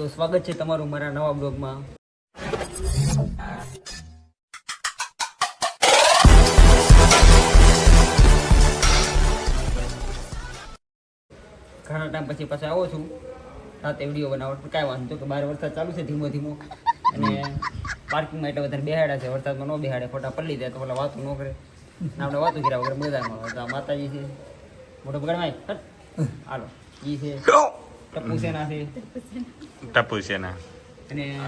તો સ્વાગત છે તમારું મારા નવા બ્લોગમાં. ઘણા ટાઈમ પછી પાછા આવો છું. રાતે વીડિયો બનાવટ પણ કાંઈ વાંધો કે બહાર વરસાદ ચાલુ છે ધીમો ધીમો. અને પાર્કિંગમાં એટલે વધારે બેહાડ્યા છે વરસાદમાં ન બેહાડે. ખોટા પડી જાય તો પેલા વાતું ન કરે. આપણે વાતો કર્યા વગર બધામાં તો માતાજી છે. મોટો બગાડમાં માય. હાલો. ઈ છે. ટપ્પુ સેના છે? ટપુ છે ને.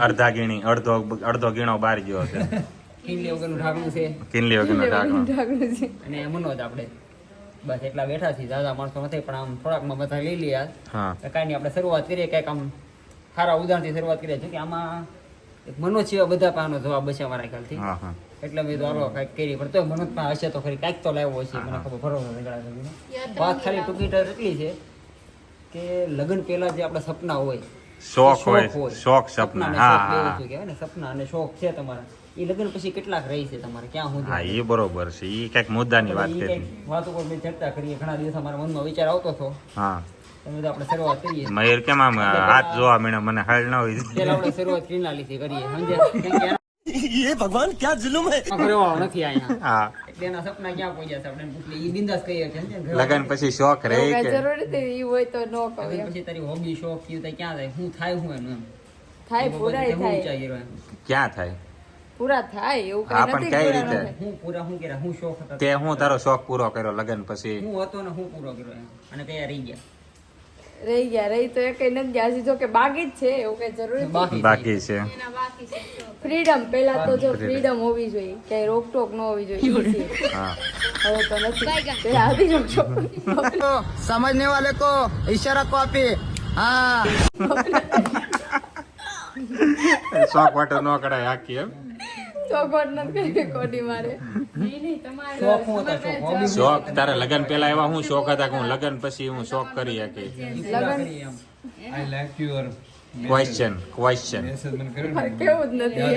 અડધા ગીણી અડધો અડધો ગીણો બાર ગયો છે. કિલ્લી વગરનું ઢાકણું છે. કિનલી વગરનો છે. અને મનોજ આપણે. બસ એટલા બેઠા છીએ. દાદા માણસો નથી પણ આમ થોડાકમાં બધા લઈ લીયા હા. કાંઈ નહીં આપણે શરૂઆત કરીએ કંઈક આમ સારા ઉદાહરણથી શરૂઆત કરીએ. છીએ કે આમાં એક મનોજ છે બધા પાનો જવાબ હશે અમારા ખ્યાલથી. હા હા. એટલે મેં તો હાલો કાંઈક કરી પણ તો મનોજ પાસે હશે તો ખરી કાંઈક તો લાવ્યો હશે. મને ખબર ભરોસો નથી. વાત ખાલી ટૂંકી એટલી છે કે લગ્ન પહેલા જે આપણા સપના હોય શોખ હોય શોખ સપના. હા હા. સપના અને શોખ છે તમારા. એ લગ્ન પછી કેટલાક રહી છે તમારે? ક્યાં હું હા એ બરોબર છે. એ કંઈક મુદ્દાની વાત કરી. વાતો ઉપર મેં ચર્ચા કરીએ ઘણા દિવસ અમારા મનમાં વિચાર આવતો હતો. હા. તમે તો કરીએ. કેમ આમ હાથ જોવા મને મને હાલ ન હોય. શરૂઆત કરીએ. ભગવાન ક્યાં જુલુમ નથી આયા એના સપના ક્યાં પહોંચ્યા છે આપણે? એટલે ઈ બિંદાસ કહીએ છે ને, લગન પછી શોખ રહે કે? જરૂર નથી ઈ હોય તો ન કહે પછી તારી હોબી શોખ કયું તો ક્યાં જાય હું થાય હું એનું એમ? થાય પૂરા હું થાય એમ. ક્યાં થાય? પૂરા થાય એવું કઈ નથી કઈ પૂરા રીતે? હું પૂરા હું કર્યા? હું શોખ હતો. તે હું તારો શોખ પૂરો કર્યો લગન પછી? હું હતો ને હું પૂરો કર્યો એમ. અને કયા રહી ગયા. રહી ગયા. રહી તો એક નથી. ગયા જો કે બાકી જ છે એવું કઈ જરૂરી બાકી છે. ફ્રીડમ પહેલા તો જો ફ્રીડમ હોવી જોઈએ. ક્યાંય રોકટોક ન હોવી જોઈએ. હવે તો નથી. પહેલા હતી રોકટોક સમજને વાલે કો ઈશારા કો આપી. હા. શોખ વાટો ન કરાય આખી એમ? ચોખવટ નથી કરી કોડી મારે. શોખ તારા લગન પેલા એવા હું શોખ હતા કે હું લગન પછી હું શોખ કરી શકી I ક્વેશ્ચન ક્વેશ્ચન કેવું જ નથી.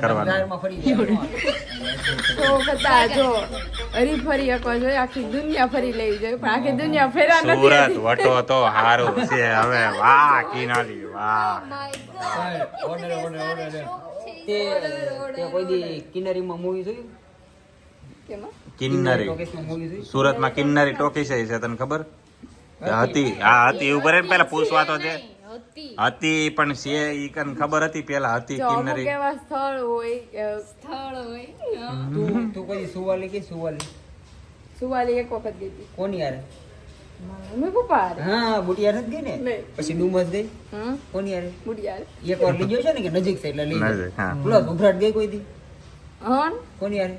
કરવાનું. જગજાહેરમાં ફરી શોખ હતા જો હરીફરી શકો જોઈએ આખી દુનિયા ફરી લેવી જોઈએ પણ આખી દુનિયા ફેરા નથી સુરત વટો તો હારું છે. હવે વાહ કિનારી ઓર્ડર તે તે કોઈ દી કિનારીમાં મૂવી જોયું? કિન્નરી. સુરતમાં કિન્નરી ટોકી છે છે તને ખબર? હતી. હા હતી. એવું બરે પેલા પૂછવા તો છે. હતી. પણ છે ઈ કન ખબર હતી પેલા હતી કિન્નરી. કેવા સ્થળ હોય સ્થળ હોય તું તું કોઈ સુવાલી કે સુવાલી? સુવાલી એક વખત ગઈ કોની યાર મમ્મી પપ્પા હા બુટિયાર જ ગઈ ને. પછી ડુમસ ગઈ? કોની યાર બુડિયાર. એક વાર લઈ ગયો છે ને કે નજીક છે એટલે લઈ ગયો પ્લસ ઉભરાટ ગઈ કોઈ દી? હન? કોની યાર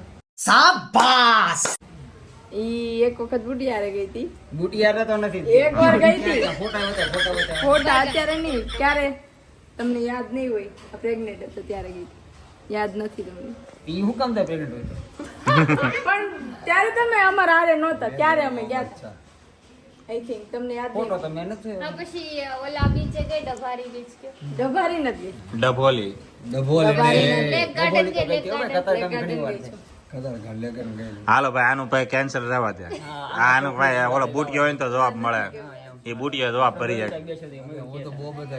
ઈ એક વખત બુડિયારે ગઈ હતી બુટિયાર તો નથી. એક વાર ગઈ હતી. ફોટા હતા ફોટા હતા ફોટા અત્યારે નહીં ક્યારે? તમને યાદ નહીં હોય પ્રેગ્નેન્ટ હતો ત્યારે ગઈ હતી યાદ નથી તમને. ઈ હું કામ થાય પ્રેગ્નન્ટ હોય પણ ત્યારે તમે અમારા હારે નહોતા ત્યારે અમે ગયા હતા. આઈ થિંક તમને યાદ ફોટો નહીં. નથી પછી ઓલા બીચે ગઈ ડભારી બીચ કે ડભારી નથી. ડભોલી. ડભોલી. ડભારી ને લેક ગાર્ડન કે લેક ગાર્ડન? કતાર ગામ ઘણી વાર ગઈ છે. છું કદાચ ગાલે કર ગઈ હાલો ભાઈ આનું ભાઈ કેન્સલ રહેવા દે. આનું ભાઈ ઓલો બુટ ગયો હોય ને તો જવાબ મળે. એ બુટિયો આ ભરી જાય. છે તે તો બહુ બધા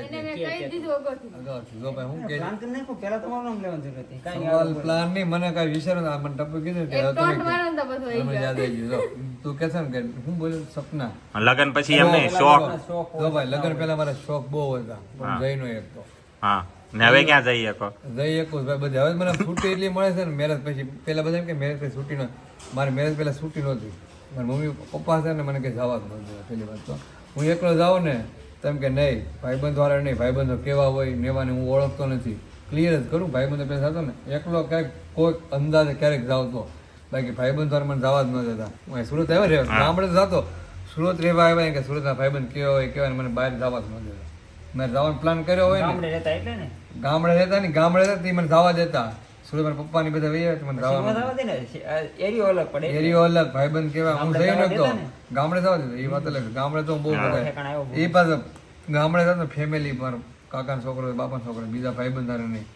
હું કે પ્લાન કરી નાખો પહેલા તમારું નામ લેવાનું હતી કાંઈ પ્લાન નહીં મને કઈ વિચાર ના મને ટપ કીધું કે તો તો બધું મને યાદ આવી ગયું. તું કે છે કે હું બોલ્યો સપના. લગન પછી એમને શોખ. જો ભાઈ લગન પહેલા મારા શોખ બહુ હતા. પણ. જઈનો એક તો. હા. ને હવે ક્યાં જઈએ કહો જઈ એકું ભાઈ બધે. હવે મને છૂટી એટલી મળે છે ને મેરેજ પછી. પેલા બધા એમ કે મેરેજ પછી છૂટી ન મારે મેરેજ પહેલા છૂટી નહોતી. મારા મમ્મી પપ્પા છે ને મને કે જવા જ નહોતું પેલી વાત તો. હું એકલો જાઉં ને તેમ કે નહીં ભાઈબંધ વાળા નહીં ભાઈબંધો કેવા હોય નેવાને હું ઓળખતો નથી. ક્લિયર જ કરું ભાઈબંધો પહેલા થતો ને એકલો ક્યાંક કોઈક અંદાજે ક્યારેક જાવ તો. બાકી ભાઈબંધ વાળા મને જવા જ ન દેતા. હું સુરત આવ્યો રહ્યો ગામડે જતો. સુરત રહેવા આવ્યા કે સુરતના ભાઈબંધ કેવા હોય કેવા મને બહાર જવા જ ન દેતા. મેં જવાનો પ્લાન કર્યો હોય ને. ગામડે રહેતા એટલે ને? ગામડે રહેતા ને ગામડે રહેતા મને જવા દેતા. સુરત પપ્પાની બધા આવ્યા તો મને સીમા જવા થવા દે ને એરિયો અલગ પડે. એરિયો અલગ ભાઈબંધ કેવા હું જઈ નતો ગામડે થવા દેતા એ વાત અલગ ગામડે તો બહુ બધા. એ પાછા ગામડે જતો ફેમિલી પર કાકાનો છોકરો બાપાનો છોકરો બીજા ભાઈબંધ હારે નહીં.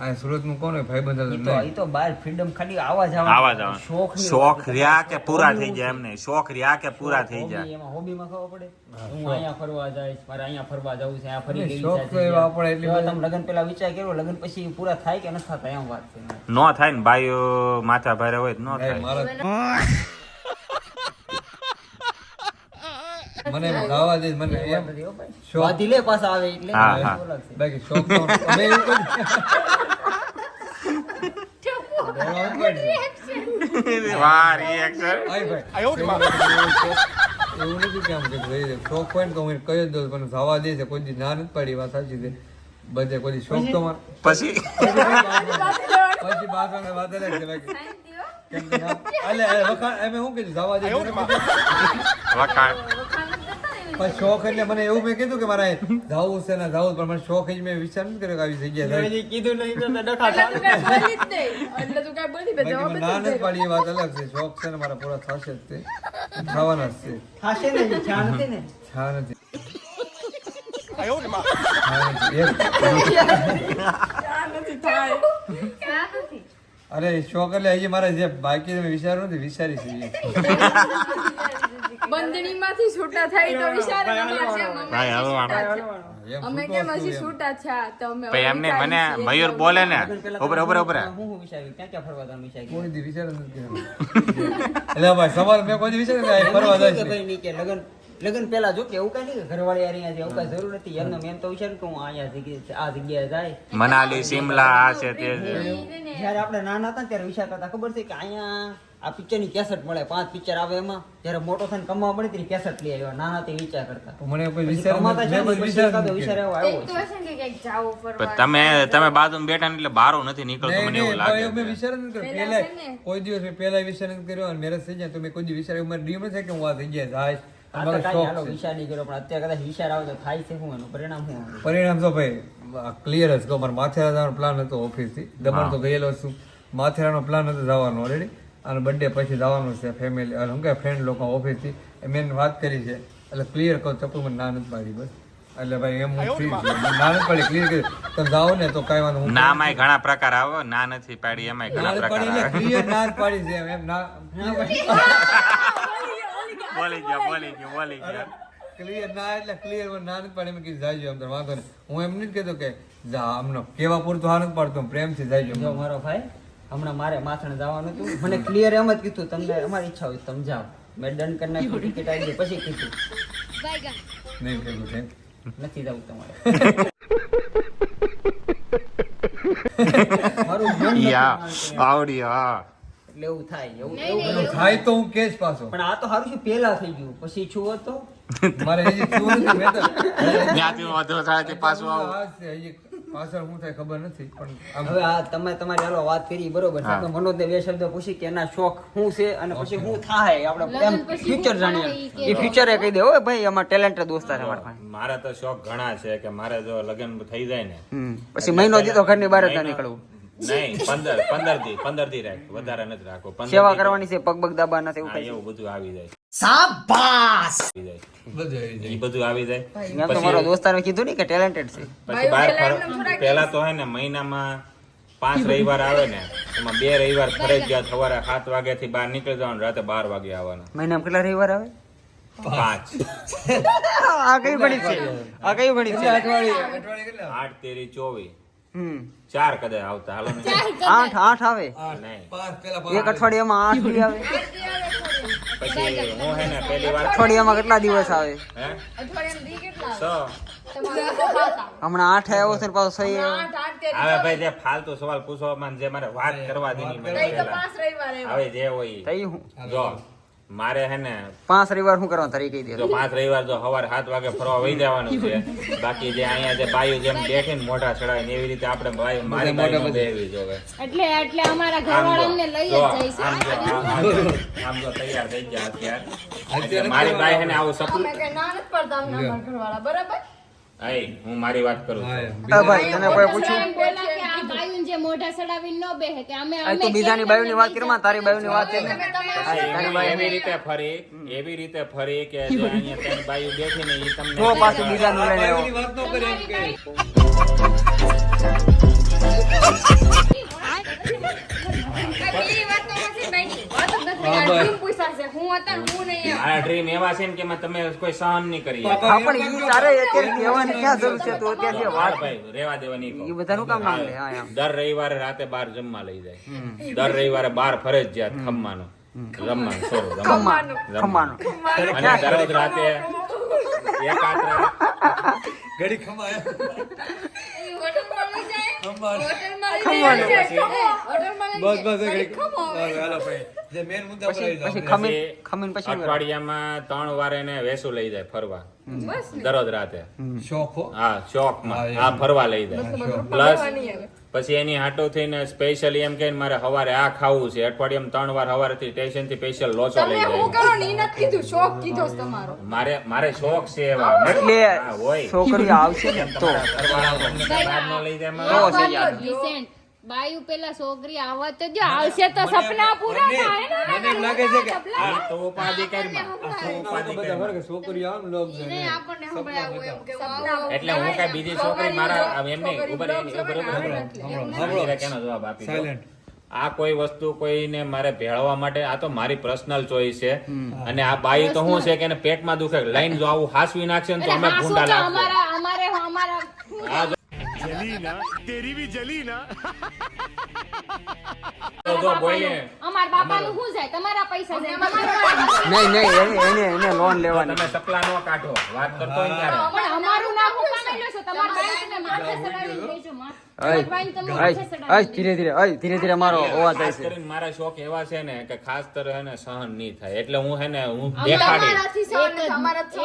આ સુરતનું કોણ ભાઈબંધ હતા? તો. ઈ તો બાર ફ્રીડમ ખાલી આવા જવા આવા જવા શોખ શોખ રહ્યા કે પૂરા થઈ જાય એમને શોખ રહ્યા કે પૂરા થઈ જાય. એમાં હોબીમાં ખબર પડે? હું અહીંયા ફરવા જઈશ મારે અહીંયા ફરવા જવું છે અહીંયા ફરી ગઈ શોખ તો એવા આપણે એટલે તમે લગન પેલા વિચાર કર્યો લગન પછી પૂરા થાય કે ન થતા એમ વાત છે. નો થાય ને ભાઈઓ માથા ભારે હોય ન નો થાય. મને ગાવા દે મને એમ ભાઈ. શોખ- વાધી લે પાછા આવે એટલે. બાકી શોખ તો અમે એવું વાહ. એવું નથી કે આમ કે ભાઈ શોખ હોય ને તો હું કહી દઉં પણ જવા દે છે કોઈ દી ના નથી પડી વાત સાચી છે. બધે કોઈ દી શોખ તો મારે પછી? પછી વાળા વાત અલગ છે બાકી. કેમ કે અલે, વખાણ એમ હું કીધું જવા દે વખાણ. પણ શોખ એટલે મને એવું મેં કીધું કે મારે જાવું છે ને જાવું પણ મને શોખ જ મેં વિચાર નથી કર્યો કે આવી જગ્યાએ. કીધું નહીં. તો ના નથી પાડી એ વાત અલગ છે. શોખ છે ને મારા પૂરા થશે જ તે. થવાના જ છે. થશે ને ઈ નથી. અરે શોખ એટલે હજી મારે જે બાકી મેં વિચાર્યું નથી વિચારી છે બંધણીમાંથી છૂટા થઈ તો વિચાર અમે ભાઈ કેમ હજી છૂટા થયા? તો અમે ભાઈ એમને મને મયુર બોલે ને. ઉપર ઉપર ઉભરે હું હું વિચાર્યું ક્યાં ક્યાં ફરવા જવાનું વિચાર્યું કોઈ દી વિચાર નથી એટલે ભાઈ સવાલ મેં કોઈ દી વિચાર્યું ફરવા જાય ભાઈ લગ્ન. લગ્ન પહેલા જો કે એવું કઈ નહીં ઘરવાળી અહીંયા છે એવું કઈ જરૂર નથી. એમને મેં તો વિચાર્યું કે હું અહીંયા જગ્યા આ જગ્યાએ જાય. મનાલી શિમલા આ છે તે છે. જ્યારે આપણે નાના હતા ત્યારે વિચાર કરતા ખબર છે કે અહીંયા આ પિક્ચરની કેસેટ મળે. પાંચ પિક્ચર આવે એમાં. જ્યારે મોટો થઈને કમાવા મળે ત્યારે કેસેટ લઈ આવ્યો. નાના તે વિચાર કરતા. મને વિચાર આવ્યો તમે તમે બાજુમાં બેઠા ને એટલે બારો નથી નીકળતો મને એવું લાગે. મેં વિચાર નથી કર્યો. પહેલા. કોઈ દિવસ મેં પહેલા વિચાર નથી કર્યો અને મેરેજ થઈ જાય તો મેં કોઈ દિવસ વિચાર મારી ડ્રીમ છે કે હું આ જગ્યાએ જાય પરિણામ શું પરિણામ તો ભાઈ ક્લિયર જ કહું મારે માથેરા જવાનો પ્લાન હતો ઓફિસથી દમણ તો ગયેલો છું. માથેરાનો પ્લાન હતો જવાનો ઓલરેડી અને બર્થડે પછી જવાનું છે ફેમિલી અને શું કે ફ્રેન્ડ લોકો ઓફિસથી મેં વાત કરી છે. એટલે ક્લિયર કહું ચપ્પુ મને ના નથી પાડી બસ. એટલે ભાઈ એમ હું ફ્રી છું. ના નથી પાડી ક્લિયર કરી. તમે જાઓ ને તો કાંઈ વાંધો હું ના માય ઘણા પ્રકાર આવે ના નથી પાડી એમાંય ઘણા પાડી પ્રકાર આવે. ક્લિયર ના પાડી છે. એમ, એમ ના બોલી ગયા બોલી ગયા બોલી ગયા ક્લિયર ના એટલે ક્લિયર ના નથી પાડી. મેં કીધું જાજો તો વાંધો નહીં. હું એમ નથી કહેતો કે જા આમનો. કેવા પૂરતો આનંદ પાડતો પ્રેમથી જાજો જો મારો ભાઈ હમણાં મારે માથણ જવાનું હતું. મને ક્લિયર એમ જ કીધું તમને અમારી ઈચ્છા હોય તમે જાઓ. મેં ડન કરી નાખ્યું ટિકિટ આવી ગઈ પછી કીધું. નહીં કીધું તેમ. નથી જવું તમારે. મારું મન. આવડી હા. એટલે એવું થાય એવું એવું થાય. તો હું કેસ પાછો. પણ આ તો સારું છે પેલા થઈ ગયું. પછી છું હતો મારે હજી થયું નથી મેં તો ત્યાંથી વધુ થાય પાછું આવું. આ છે, હજી પાછળ શું થાય ખબર નથી પણ હવે આ તમે તમારી હાલો વાત કરી બરોબર છે. હા. આપણે મનોજને બે શબ્દ પૂછી કે એના શોખ શું છે અને પછી શું થાય આપણે એમ ફ્યુચર જાણીએ. એ ફ્યુચર એ કહી દે ઓય ભાઈ અમાર ટેલેન્ટ દોસ્તા છે મારા પાસે. મારા તો શોખ ઘણા છે કે મારે જો લગ્ન થઈ જાય ને. પછી મહિનો દીધો ઘરની બહાર જ નીકળવું. નહીં પંદર પંદર દી પંદર દી રાખ વધારે નથી રાખો સેવા કરવાની છે પગ પગ દાબા નથી એવું બધું આવી જાય. સાબાસ આવી જાય. ઈ બધું આવી જાય. દોસ્તારે કીધું ને કે ટેલેન્ટેડ છે. પછી બહાર ફર- પેલા તો હે ને મહિનામાં પાંચ રવિવાર આવે ને એમાં બે રવિવાર ફરજિયાત સવારે સાત વાગ્યા થી બહાર નીકળી જવાનું રાતે બાર વાગે આવવાનું. મહિનામાં કેટલા રવિવાર આવે? પાંચ. આ કઈ ભણી છે? આ કઈ ભણી છે? આઠ તેરી ચોવીસ. ચાર કદાચ આવતા. હાલો આઠ આઠ આવે. નહીં. પાંચ પેલા એક અઠવાડિયામાં આઠ દી આવે. પછી હું હે ને પહેલી વાર અઠવાડિયામાં કેટલા દિવસ આવે? હે અઠવાડિયામાં દી કેટલા છ તમારે તો સાત આવે. હમણાં આઠ આવ્યો છે ને પાછો સહી હવે ભાઈ જે ફાલતુ સવાલ પૂછવામાં જે મારે વાત કરવા દેની. હવે જે હોય ઈ. તઈ હું? જો. મારે હે ને પાંચ રવિવાર શું કરવાનું? તારી કહી દે. જો પાંચ રવિવાર જો સવારે સાત વાગે ફરવા વહી જવાનું છે. બાકી જે અહીંયા જે બાયુ જેમ દેખે ને મોઢા ચડાય ને એવી રીતે આપણે ભાઈ મારી બાયું બધે એવી જોવે એટલે એટલે અમારા ઘરવાળાને લઈ જ જો, જાય આમ જો, તૈયાર થઈ ગયા અત્યારે. મારી બાઈ હે ને આવું સપનું ના નથી પડતા અમારા ઘરવાળા. બરાબર? આય હું મારી વાત કરું છું હા ભાઈ તને કોઈ પૂછ્યું એમ બોલા કે આ બાયું જે મોઢા ચડાવીને ન બેહે કે અમે અમે તો બીજાની બાયુની વાત કરમાં તારી બાયુની વાત છે તારી તમે એવી- રીતે ફરી એવી રીતે ફરી કે જે અહીંયા ત્રણ બાયું બેઠી ને ઈ તમને તો પાછું બીજાનું લઈને આવ્યો બાયુની વાત ન કરે એમ કે વાત તો પછી બની. વાત જ નથી છે. હું હતા હું નહીં એમ. ડ્રીમ એવા છે ને કે તમે કોઈ સહન નહીં કરી પણ ઈ તારે અત્યારે કહેવાની ક્યાં જરૂર છે તું અત્યારથી વાત ભાઈ રેવા દેવાની ઈ બધાનું કામ ના હા દર રવિવારે રાતે બાર જમવા લઈ જાય. દર રવિવારે બાર ફરજિયાત ખમવાનું. રમવાનું sorry, રમવાનું. ખમાનો અને દરરોજ રાતે એકાદ રાત ઘડી ખમાય ઈ હોટલમાં લઈ જાય. ખમવાનું. હોટલમાં લઈ જાય. ખમો. હોટલમાં લઈ બસ જાય. બસ એ ઘડી ખમો. બસ, હાલો ભાઈ જે મેન મુદ્દા પર આવી જાઓ. પછી ખમીન ખમીન પછી અઠવાડિયામાં ત્રણ વાર એને વેસુ લઈ જાય ફરવા દરરોજ રાતે શોખ હો. હા ચોકમાં હા, ફરવા લઈ જાય પ્લસ. પછી એની હાટો થઈને સ્પેશિયલી એમ કે મારે હવારે આ ખાવું છે. અઠવાડિયામાં ત્રણ વાર હવારેથી સ્ટેશનથી સ્પેશિયલ લોચો લઈ તમે હું જાય. કરો ને નથી કીધું શોખ કીધો તમારો. મારે મારે શોખ છે એવા. એટલે હોય. છોકરી આવશે ને તો. બહાર ન લઈ જાય તો બાયુ પેલા છોકરી આવવા તો જો આવશે તો સપના પૂરા થાય ને મને લાગે છે કે આ તો ઉપાધિ કરમાં. તો ઉપાધિ બધા કરમાં. વર્ગ આમ લોક છે ને. આપણને સંભળાવું એમ કે એટલે હું કઈ બીજી છોકરી મારા આમ એમ નહીં ઊભા રહી, ઊભા રહી, ઊભા રહી. સાંભળો. કેનો જવાબ આપી સાયલન્ટ આ કોઈ વસ્તુ કોઈને મારે ભેળવવા માટે આ તો મારી પર્સનલ ચોઈસ છે અને આ બાઈ તો શું છે કે એને પેટમાં દુખે લાઈન જો આવું હાસવી નાખશે ને તો અમે ભૂંડા લાગશે અમારા અમારે અમારા તેરી બી જલીના. જો બાપાનું શું જાય? તમારા પૈસા જાય નહીં નહીં એને એને એને લોન લેવાની. તમે સપલા નો કાઢો. વાત કરતો ત્યારે. પણ અમારું નામ હું તમારા બાઈને માથે દેજો ધીરે ધીરે ધીરે ધીરે મારો અવાજ થાય છે મારા શોખ એવા છે ને કે ખાસ તર સહન નહીં થાય. એટલે હું હે ને હું દેખાડી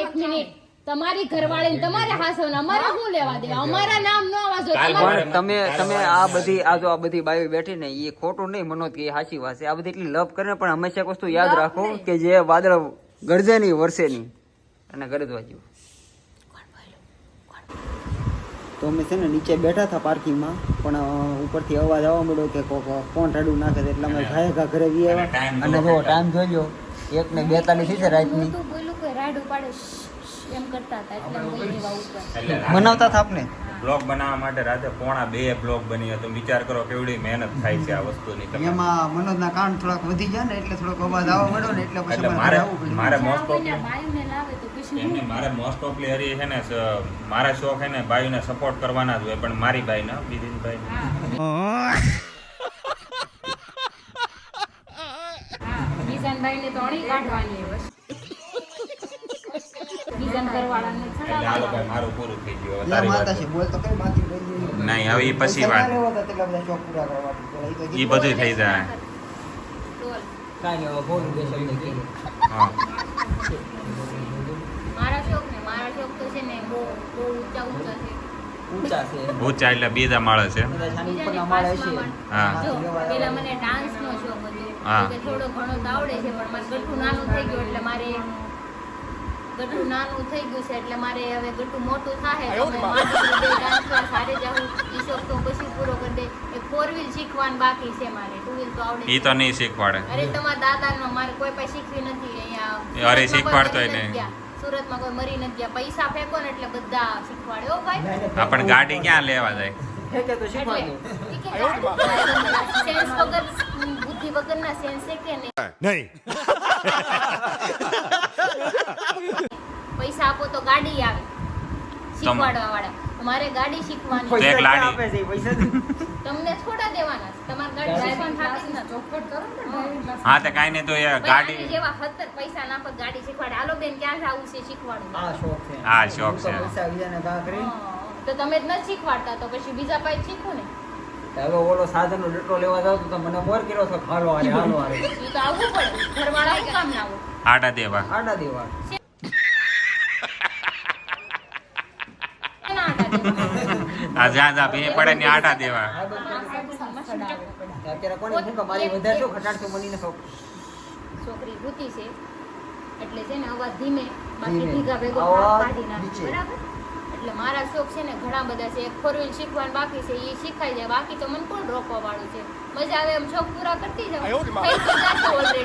એક મિનિટ. તમારી ઘરવાળી તમારે હાસવને અમારે શું લેવા દે અમારા નામ નો તમારે- પણ તમે તમે આ બધી આ જો આ બધી બાયો બેઠી ને એ ખોટું નહીં મનોજ કે એ સાચી વાત છે. આ બધી એટલી લવ કરે પણ હંમેશા એક વસ્તુ યાદ રાખો કે જે વાદળ ગરજે નહીં વરસે નહીં. અને ગરજવા જેવું તો અમે છે ને નીચે બેઠા હતા પાર્કિંગમાં પણ ઉપરથી અવાજ આવવા મળ્યો કે કોક કોણ રાડું નાખે છે એટલે અમે ઘા ઘરે ગયા. આવ્યા અને જો ટાઈમ જોઈ લો એક ને બેતાલીસ છે રાતની. એમ કરતા હતા એટલે કોઈ વહી ઉપર. મનાવતા હતા આપને? બ્લોગ બનાવવા માટે રાતે પોણા બે બ્લોગ બની તો વિચાર કરો કેવડી મહેનત થાય છે આ વસ્તુની તમે. એમાં મનોજના કાન થોડાક વધી ગયા ને એટલે થોડોક અવાજ આવવા મળ્યો ને એટલે પછી એટલે મારે. મારે મોસ્ટ ઓફલી મારે મોસ્ટ ઓફલી હરી છે ને મારા શોખ છે ને બાયુને સપોર્ટ કરવાના જ હોય પણ મારી બાઈ ના બીજી બાઈ ને. તો અણી કાઢવાની હવે. કિશન ઘરવાળાને એટલે હાલો ચડાવવાના. ભાઈ મારું પૂરું થઈ ગયું તારી માતા બોલ તો કઈ બાકી રહી નહીં હવે ઈ પછી વાત. ના તેટલા બધા થઈ જાય. કાંઈ નહીં હવે બોલ બે શબ્દ કીધું. હા. મારા શોખ ને મારા શોખ તો છે ને બહુ બહુ ઊંચા ઊંચા છે. ઊંચા એટલે બીજા માળે છે. હા. પેલા મને ડાન્સનો શોખ હતો. થોડો ઘણો આવડે છે પણ મારે ગઠ્ઠું નાનું થઈ ગયું એટલે મારે ગઠ્ઠું નાનું થઈ ગયું છે એટલે મારે હવે ગઠ્ઠું મોટું થાય ઈ શોખ તો પછી પૂરો કરી દે. ફોર વ્હીલ શીખવાનું બાકી છે મારે. ટુ વ્હીલ તો આવડે ઈ તો નહીં શીખવાડે. અરે તમારા દાદાનો મારે કોઈ પાસે શીખવી નથી. અહીંયા અરે સુરતમાં કોઈ મરી નથી ગયા. સુરતમાં કોઈ મરી નથી ગયા. પૈસા ફેંકો ને એટલે બધા શીખવાડે. ભાઈ. આ પણ ગાડી ક્યાં લેવા જાય? ફેંકે તો શીખવા સેન્સ વગર બુદ્ધિ વગરના સેન્સ છે કે નહીં આપો તો ગાડી આવે શીખવાડવા વાળા મારે ગાડી શીખવાની એક લાડી. આપે છે પૈસા તમને છોડા દેવાના. છે. ગાડી શીખવાનું થતી જ ચોખવટ કરો ને driving class. હા તો કાંઈ નહીં તો એ ગાડી જેવા સત્તર પૈસા નાખો ગાડી શીખવાડે. હાલો બેન ક્યાં જવું છે શીખવાડું આ શોખ છે. આ શોખ છે. પૈસા બીજાને ઘા કરી. તો તમે જ ન શીખવાડતા તો પછી બીજા પાસે શીખવું ને. હવે ઓલો સાધનનો ડટ્ટો લેવા જાવ તો મને બોર કર્યો છો હાલો હારે હાલો હારે. તો આવવું પડે. ઘરવાળા કામ ના આવું આડા દેવા. આડા દેવા કેના આટા દેવા? આ જા જા ભે પડે ને આટા દેવા. અત્યારે કોને હું મારી વધારે શું ખટાડશું મનીને શોખ છોકરી ભૂતી છે એટલે છે ને અવાજ ધીમે બાકી ભીગા ભેગો પાડી નાખે બરાબર? એટલે મારા શોખ છે ને ઘણા બધા છે એક ફોર વ્હીલ શીખવાનું બાકી છે એ શીખાઈ જાય બાકી તો મને કોણ રોકવા વાળું છે? મજા આવે એમ શોખ પૂરા કરતી જાઉં થઈ તો જાશે already.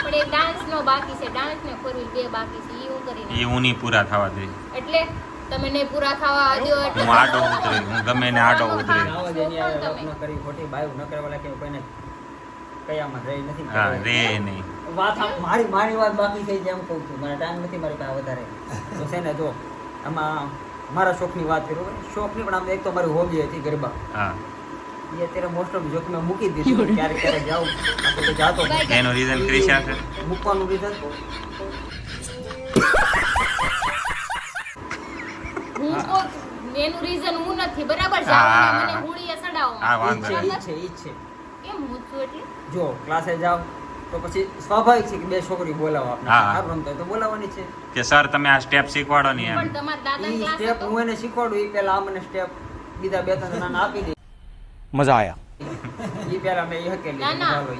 પણ એ ડાન્સ નો બાકી છે ડાન્સ ને ફોર વ્હીલ બે બાકી છે એ હું કરી એ ઊની પૂરા થવા દે. એટલે તમે નહીં પૂરા થવા દો હું આડો ઉતરી હું ગમે ને આડો ઉતરી. કરી ખોટી બાયુ ન કરવાલા કે કોઈને કયામાં રહી નથી હા રે નહીં. વાત મારી મારી વાત બાકી થઈ જેમ કહું છું. મારા ટાઈમ નથી મારી પાસે વધારે. તો છે ને જો આમાં મારા શોખની વાત કરું શોખ શોખની પણ આમ એક તો મારી હોબી હતી ગરબા. હા. એ અત્યારે મોસ્ટ ઓફ જોક મેં મૂકી દીધું ક્યારેક ક્યારેક જાઉં આપણે તો જાતો એનો રીઝન ક્રિશા મૂકવાનું રીઝન એનું રીઝન હું નથી. બરાબર છે? મને હોળીએ સડાવો હા વાંધો નહીં. છે ઈ છે. કેમ હું છું એટલે? જો ક્લાસે જાઓ તો પછી સ્વાભાવિક છે કે બે છોકરી બોલાવો આપણે આ રમતો તો બોલાવવાની છે. કે સર તમે આ સ્ટેપ શીખવાડો એમ. પણ તમારા દાદા ક્લાસ સ્ટેપ હું એને શીખવાડું ઈ પહેલા આ મને સ્ટેપ બીજા બે ત્રણ જણાને આપી દે. મજા આયા. ઈ પહેલા મેં ઈ હકેલી ના ના. ચાલો,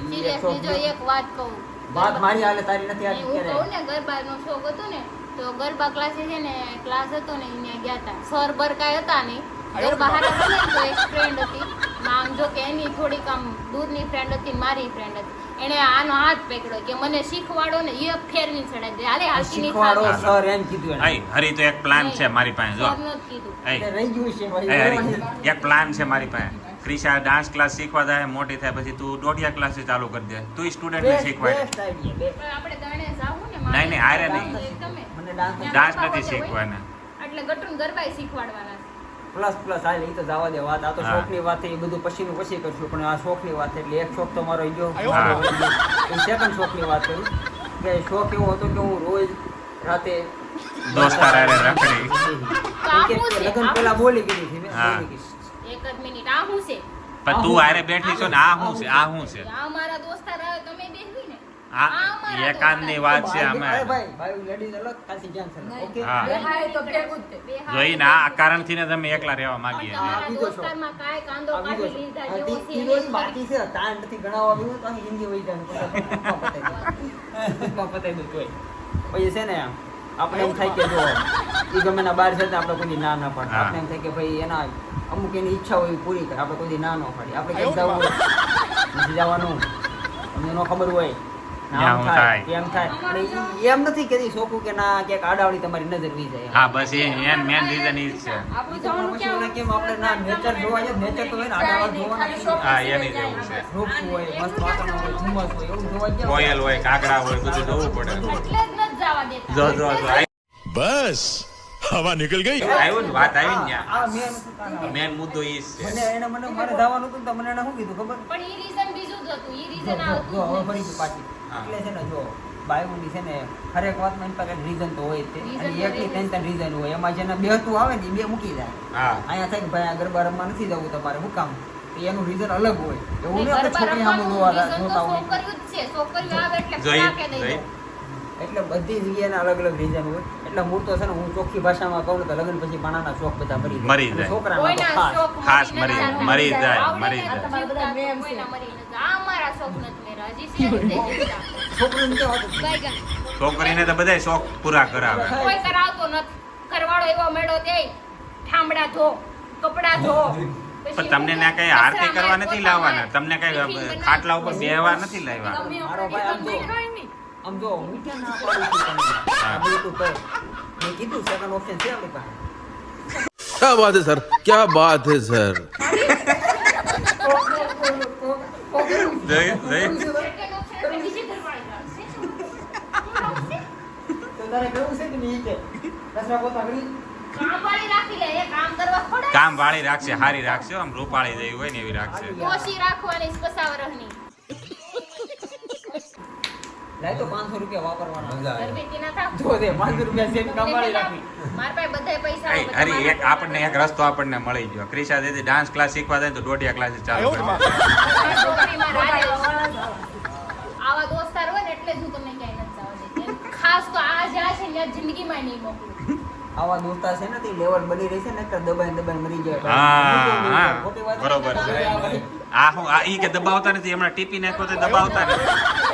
જો એક વાત કહું. વાત મારી હાલે તારી નથી હાલતી નહીં, હું કહું ને ગરબાનો શોખ હતો ને તો ગરબા ક્લાસે છે ને ક્લાસ હતો ને અહીંયા ગયા હતા સર બર કાંઈ હતા નહીં ગરબા હારા રમે તો. એક ફ્રેન્ડ હતી. આમ જો કે એની થોડીક આમ દૂરની ફ્રેન્ડ હતી મારી ફ્રેન્ડ હતી. એણે આનો હાથ પકડ્યો કે મને શીખવાડો ને એ ફેરવી ચડાય દે. હાલે હાલતી નહીં શીખવાડો સર એમ કીધું આઈ હરી તો એક પ્લાન છે મારી પાસે જો. રહી ગયું છે. હરી એક પ્લાન છે મારી પાસે. ક્રિશા ડાન્સ ક્લાસ શીખવા જાય મોટી થાય પછી તું દોઢિયા ક્લાસ ચાલુ કરી દે. તું સ્ટુડન્ટ ને Best- શીખવાડ. આપણે દાણે જાવું ને નહીં, નહીં, હારે નહીં. ડાન્સ નથી શીખવાના. એટલે ગટુન ગરબાય શીખવાડવાના. પ્લસ પ્લસ હાલ ઈ તો જવા દે વાત. આ તો હા. શોખની વાત છે, એ બધું પછીનું પછી કરશું પણ આ શોખની વાત છે એટલે એક શોખ તો મારો ગયો હા. સેકન્ડ શોખની વાત કરું કે શોખ એવો હતો કે હું રોજ રાતે દોસ્તાર હારે રખડી. તો આ કે- શું કે છે? લગ્ન પહેલા બોલી ગઈ હતી મેં, બોલી ગઈ. એક જ મિનિટ. આ શું છે? પણ તું આરે બેઠી છો ને આ શું છે? આ શું છે? આ મારા દોસ્તાર આવે તમે ને આ એકાંતની વાત છે અમે. જોઈ ને આ કારણથી ને તમે એકલા રહેવા માંગીએ. પછી છે ને આપણે એમ થાય કે જો એ ગમે ના બહાર જતા આપણે કોઈ ના ના પાડે. આપણે એમ થાય કે ભાઈ એના અમુક એની ઈચ્છા હોય પૂરી કરે. આપણે કોઈ ના ના પડે. પાડીએ આપણે ક્યાંક જવું નથી જવાનું. અમને ન ખબર હોય. એમ નથી કદી શોખું કે ના તમારી નજર વી જાય બસ કેમ આપણે જોવા જાય હોય કોયલ હોય કાગડા હોય બસ હવા નીકળ ગઈ. આવ્યો ને વાત આવી મેન મુદ્દો ઈ છે. એને મને મારે હતું તો એને શું કીધું ખબર? જ હતું. ઈ જો રીઝન જો, જો હવે ફરી પાછી. એટલે છે ને જો બાયોની છે ને હરેક વાતમાં એની પાસે રીઝન તો હોય જ તે Reason અને. ત્રણ ત્રણ રીઝન હોય. એમાં જેને બેહતું આવે ને એ બે મૂકી જાય હા. અહીંયા થાય કે ભાઈ આ ગરબા રમવા નથી જવું તમારે કામ? એનું રીઝન અલગ હોય. એવું નહીં, નહીં આપણે છોકરી સામે જોવા તો જોતા હોય. છોકરીઓ છે. આવે એટલે. એટલે બધી જગ્યાના અલગ અલગ રીઝન હોય. એટલે હું તો છે ને હું ચોખ્ખી ભાષામાં કહું તો લગ્ન પછી માણાના શોખ બધા મરી મરી જાય. છોકરા ખાસ. મરી જાય, મરી જાય. બધા મરી જીવતા. છોકરીને તો બધાય શોખ પૂરા કરાવે. કોઈ કરાવતો નથી. કરવાળો એવો મેળો દે ઠામડા ધો કપડા ધો. પણ તમને ના કઈ આરતી કરવા નથી લાવવાના? તમને કઈ ખાટલા ઉપર બેહવા નથી તમે મારો ભાઈ આમ જો હું ક્યાં ના પાડું છું આ બિલકુલ કહું મેં કીધું સેકન્ડ ઓપ્શન છે આપણી પાસે क्या बात है सर क्या बात है सर काम वाली राख से हारी राख से हम રૂપાળી જેવી હોય ને લાય તો પાંચસો રૂપિયા વાપરવાના. જો દે પાંચસો રૂપિયા છે કમાડી રાખી. મારા પાસે બધાય પૈસા અઈ, હોય, એક આપણને એક રસ્તો આપણને મળી ગયો. ક્રિશા દીદી ડાન્સ ક્લાસ શીખવા જાય તો દોઢિયા ક્લાસ ચાલુ આવા દોસ્તાર હોય ને એટલે જ હું તમને ક્યાંય નથી જવા. ખાસ તો આ જ્યાં છે ને ત્યાં જિંદગીમાં નહીં મોકલું. આવા દોસ્તા છે ને તે લેવલ બની રહેશે છે ને કે દબાઈ દબાઈ મરી જાય. હા હા. બરોબર છે. આ હું આ ઈ કે દબાવતા નથી હમણાં ટીપી નાખો તો દબાવતા નથી.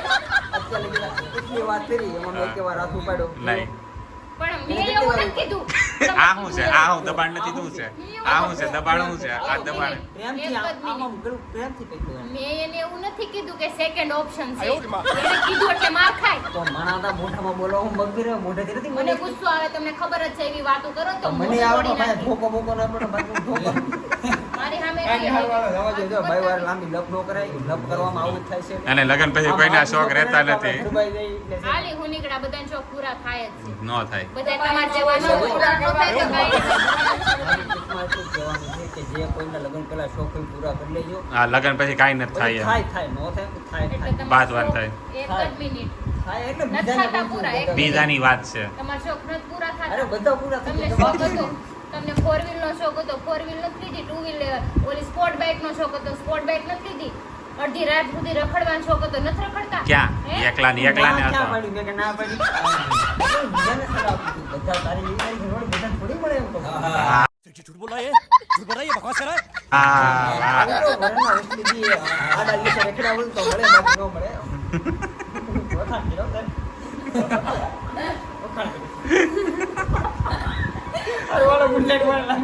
કેટલી વાત કરી એમાં મેં એકે વાર હાથ ઉપાડ્યો. નહીં. પણ મેં એવું નથી કીધું. આ શું છે આ હું દબાણ નથી તું છે. આ શું છે દબાણ શું છે આ દબાણ. પ્રેમથી આમ- આમ આમ પ્રેમથી પકડ્યું મેં એને એવું નથી કીધું કે સેકન્ડ ઓપ્શન છે. એને કીધું એટલે માર ખાય. તો માણા હતા મોઢામાં બોલો હું મગભીર મોઢેથી નથી મને ગુસ્સો આવે તમને ખબર જ છે એવી વાતો કરો તો મને આવડી ભોકો ભાઈ. ધોકો ના પડે બાકી ધોકો અને લગ્ન પછી કોઈના શોખ રહેતા નથી. હું થાય ન થાય. થાય કોઈના લગ્ન પેલા શોખ હોય પૂરા કરી લેજો. આ લગ્ન પછી કાંઈ નથી થાય થાય થાય થાય થાય થાય. બાદ વાત થાય. એક જ મિનિટ. થાય એટલે નથી બીજાને વાત છે. તમારા શોખ નથી પૂરા અરે બધા પૂરા થઈ તમને ફોર વ્હીલ નો શોખ હતો ફોર વ્હીલ નથી લીધી ટુ વ્હીલ ઓલી સ્પોર્ટ બાઇકનો શોખ હતો સ્પોર્ટ બાઇક નથી લીધી. અડધી રાત સુધી રખડવાનો શોખ હતો નથી રખડતા? ક્યાં? એકલા ને એકલા ને હતો મેં કે ના પાડી. બધા બુલેટ વાળા